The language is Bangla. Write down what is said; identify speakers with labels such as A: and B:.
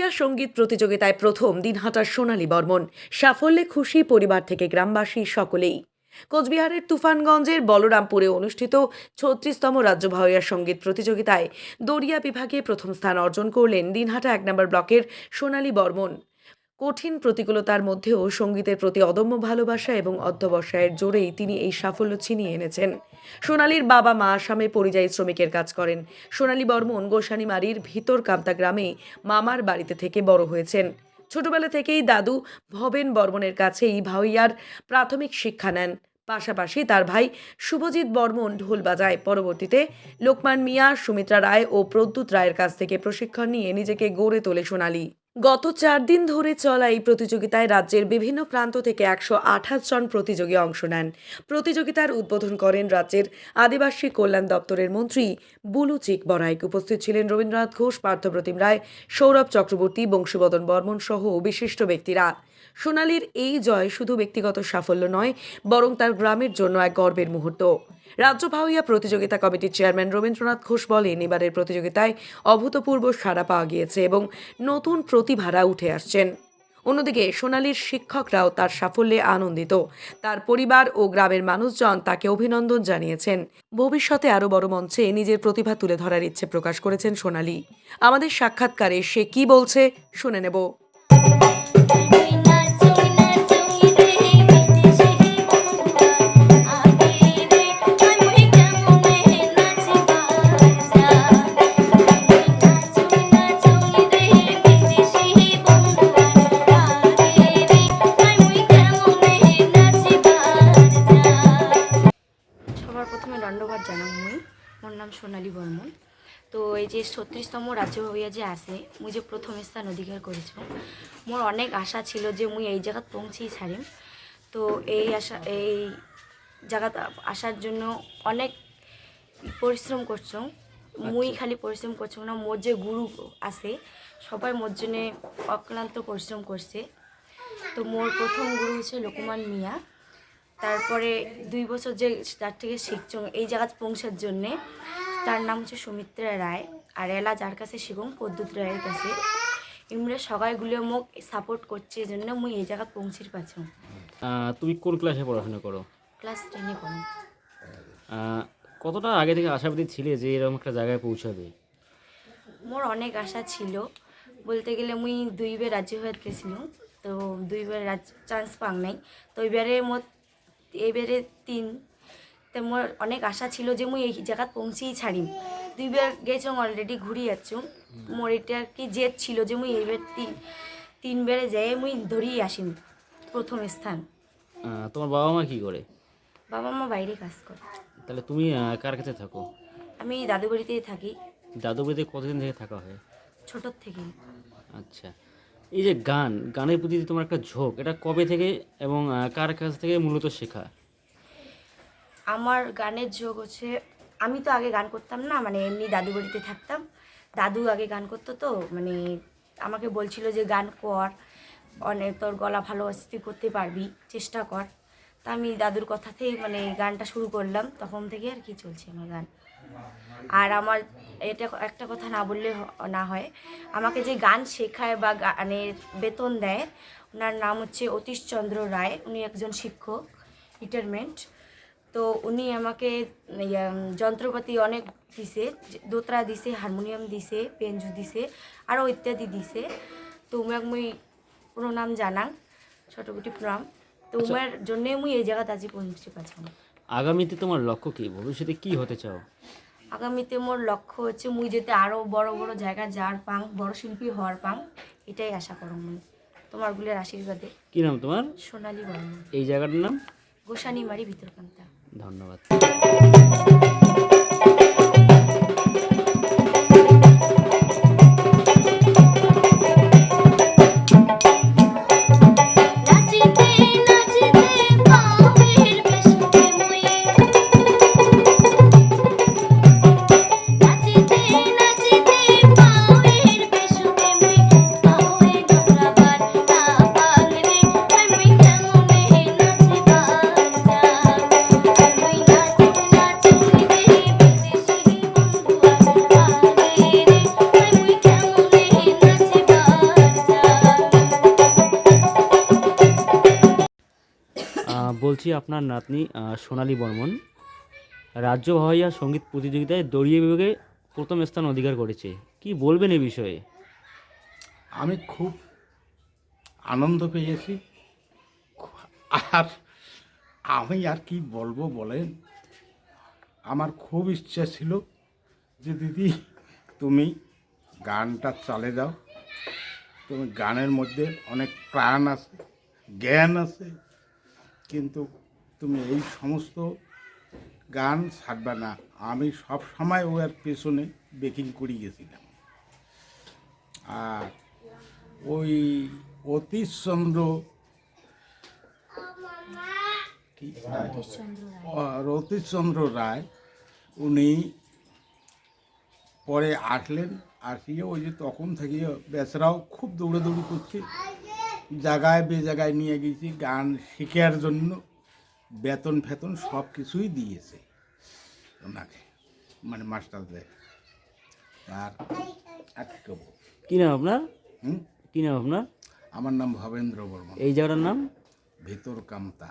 A: ভাওয়াইয়া সংগীত প্রতিযোগিতায় প্রথম দিনহাটার সোনালী বর্মন। সাফল্যে খুশি পরিবার থেকে গ্রামবাসী সকলেই। কোচবিহারের তুফানগঞ্জের বলরামপুরে অনুষ্ঠিত ছত্রিশতম রাজ্য ভাওয়া সংগীত প্রতিযোগিতায় দরিয়া বিভাগে প্রথম স্থান অর্জন করলেন দিনহাটা এক নম্বর ব্লকের সোনালী বর্মন। কঠিন প্রতিকূলতার মধ্যেও সঙ্গীতের প্রতি অদম্য ভালোবাসা এবং অধ্যবসায়ের জোরেই তিনি এই সাফল্য ছিনিয়ে এনেছেন। সোনালীর বাবা মা আসামে পরিযায়ী শ্রমিকের কাজ করেন। সোনালী বর্মন গোসানিমারির ভিতর কামতা গ্রামে মামার বাড়িতে থেকে বড় হয়েছেন। ছোটবেলা থেকেই দাদু ভবেন বর্মনের কাছেই ভাইয়ার প্রাথমিক শিক্ষা নেন। পাশাপাশি তার ভাই শুভজিৎ বর্মন ঢোল বাজায়। পরবর্তীতে লোকমান মিয়া, সুমিত্রা রায় ও প্রদ্যুৎ রায়ের কাছ থেকে প্রশিক্ষণ নিয়ে নিজেকে গড়ে তোলে সোনালী। গত চার দিন ধরে চলা এই প্রতিযোগিতায় রাজ্যের বিভিন্ন প্রান্ত থেকে একশো আঠাশ জন প্রতিযোগী অংশ নেন। প্রতিযোগিতার উদ্বোধন করেন রাজ্যের আদিবাসী কল্যাণ দপ্তরের মন্ত্রী বুলু চিক বরাইক উপস্থিত ছিলেন রবীন্দ্রনাথ ঘোষ, পার্থপ্রতিম রায়, সৌরভ চক্রবর্তী, বংশীবদন বর্মন সহ বিশিষ্ট ব্যক্তিরা। সোনালীর এই জয় শুধু ব্যক্তিগত সাফল্য নয়, বরং তার গ্রামের জন্য এক গর্বের মুহূর্ত। রাজ্য ভাওয়াইয়া প্রতিযোগিতা কমিটির চেয়ারম্যান রবীন্দ্রনাথ ঘোষ বলেন, এবারের প্রতিযোগিতায় অভূতপূর্ব সাড়া পাওয়া গিয়েছে এবং নতুন প্রতিভারা উঠে আসছেন। অন্যদিকে, সোনালীর শিক্ষকরাও তার সাফল্যে আনন্দিত। তার পরিবার ও গ্রামের মানুষজন তাকে অভিনন্দন জানিয়েছেন। ভবিষ্যতে আরও বড় মঞ্চে নিজের প্রতিভা তুলে ধরার ইচ্ছে প্রকাশ করেছেন সোনালী। আমাদের সাক্ষাৎকারে সে কি বলছে শুনে নেব।
B: সবার প্রথমে দণ্ডবাদ জানাম মুই। মোর নাম সোনালী বর্মন। তো এই যে ছত্রিশতম রাজ্য হইয়া যে আছে মুই যে প্রথম স্থান অধিকার করেছ। মোর অনেক আশা ছিল যে মুই এই জায়গাত পৌঁছেই ছাড়িম। তো এই আশা এই জায়গাত আসার জন্য অনেক পরিশ্রম করছ। মুই খালি পরিশ্রম করছ না মোর যে গুরু আছে সবাই মোর জন্যে অক্লান্ত পরিশ্রম করছে। তো মোর প্রথম গুরু হচ্ছে লোকমান মিয়া। তারপরে দুই বছর যে তার থেকে শিখছ এই জায়গায় পৌঁছার জন্যে। তার নাম হচ্ছে সুমিত্রা রায় আর এলা যার কাছে শিখুন পদ্যুৎ রায়ের কাছে। ইমরা সবাইগুলো মোক সাপোর্ট করছে এই জন্য মুই এই জায়গায় পৌঁছির পাচ্ছ।
C: তুমি কোন ক্লাসে পড়াশোনা করো?
B: ক্লাস টেনে পড়ো।
C: আহ, কতটা আগে থেকে আশাবাদী ছিলে যে এরকম একটা জায়গায় পৌঁছাবে?
B: মোর অনেক আশা ছিল। বলতে গেলে মুই দুইবার রাজ্য হয়ে গেছিলাম তো দুইবার রাজ চান্স পাং নাই। তো এবারে মোর এবারে তিন। তো মোর অনেক আশা ছিল যে মুই এই জায়গাত পৌঁছেই ছাড়িম। দুইবার গেছম অলরেডি ঘুরি যাচ্ছ মোর এটা আর কি জেদ ছিল যে মুই এইবার তিন তিনবারে যাই মুই ধরিয়ে আসিম প্রথম স্থান।
C: তোমার বাবা মা কি করে?
B: বাবা মা বাইরে কাজ করে।
C: তাহলে তুমি কার কাছে থাকো?
B: আমি দাদু বাড়িতেই থাকি।
C: দাদু বাড়িতে কতদিন থেকে থাকা হয়?
B: ছোটোর থেকেই।
C: আচ্ছা। এই যে গান, গানের প্রতি তোমার একটা ঝোঁক, এটা কবে থেকে এবং কার কাছ থেকে মূলত শেখা?
B: আমার গানের ঝোঁক হচ্ছে, আমি তো আগে গান করতাম না মানে এমনি দাদু বাড়িতে থাকতাম। দাদু আগে গান করতো তো মানে আমাকে বলছিল যে গান কর অনেক তোর গলা ভালো আছে, তুই করতে পারবি, চেষ্টা কর। তা আমি দাদুর কথাতেই মানে গানটা শুরু করলাম, তখন থেকে আর কি চলছে আমার গান। আর আমার এটা একটা কথা না বললে না হয়। আমাকে যে গান শেখায় বা গানের বেতন দেয় ওনার নাম হচ্ছে অতীশচন্দ্র রায়। উনি একজন শিক্ষক রিটায়ারমেন্ট। তো উনি আমাকে যন্ত্রপাতি অনেক দিছে দোতরা দিছে হারমোনিয়াম দিছে পেঞ্জু দিছে আরও ইত্যাদি দিছে। তো উমাক মুই প্রণাম জানাং ছোটকুটি প্রণাম। তো উমার জন্যে মুই এই জায়গাতে আজি পৌঁছে পাচ্ছি
C: আগামীতে তোমার লক্ষ্য কি? ভবিষ্যতে কি হতে চাও?
B: আগামীতে মোর লক্ষ্য হচ্ছে মুই যেতে আরও বড় বড় জায়গা যার পাং বড় শিল্পী হওয়ার পাং এটাই আশা করো মুই। তোমার গুলের আশীর্বাদে।
C: কি নাম তোমার?
B: সোনালী বর্মা।
C: এই জায়গাটার নাম?
B: গোসানিমারি ভিতরকান্তা।
C: ধন্যবাদ। বলছি আপনার নাতনি সোনালী বর্মন। রাজ্য ভাইয়া সংগীত প্রতিযোগিতায় দড়িয়ে বিভাগে প্রথম স্থান অধিকার করেছে। কি বলবেন এই বিষয়ে?
D: আমি খুব আনন্দ পেয়েছি। আর আমি আর কি বলব বলেন? আমার খুব ইচ্ছা ছিল যে, দিদি, তুমি গানটা চালে যাও তুমি গানের মধ্যে অনেক প্রাণ আছে, জ্ঞান আছে কিন্তু তুমি এই সমস্ত গান ছাড়বে না। আমি সব সময় ওর পেছনে বেকিং করে গেছিলাম। আর ওই অতীশচন্দ্র? রতীশচন্দ্র রায়, উনি পরে আসলেন, আসিয়ে ওই যে তখন থেকে বেচারাও খুব দৌড়াদৌড়ি করছে। জায়গায় বে জায়গায় নিয়ে গেছি গান শেখার জন্য বেতন ফেতন সব কিছুই দিয়েছে ওনাকে মানে মাস্টারদের। আর
C: কি নাম আপনার?
D: হুম?
C: নাম আপনার?
D: আমার নাম ভবেন্দ্র বর্মা
C: এই জায়গাটার নাম?
D: ভিতর কামতা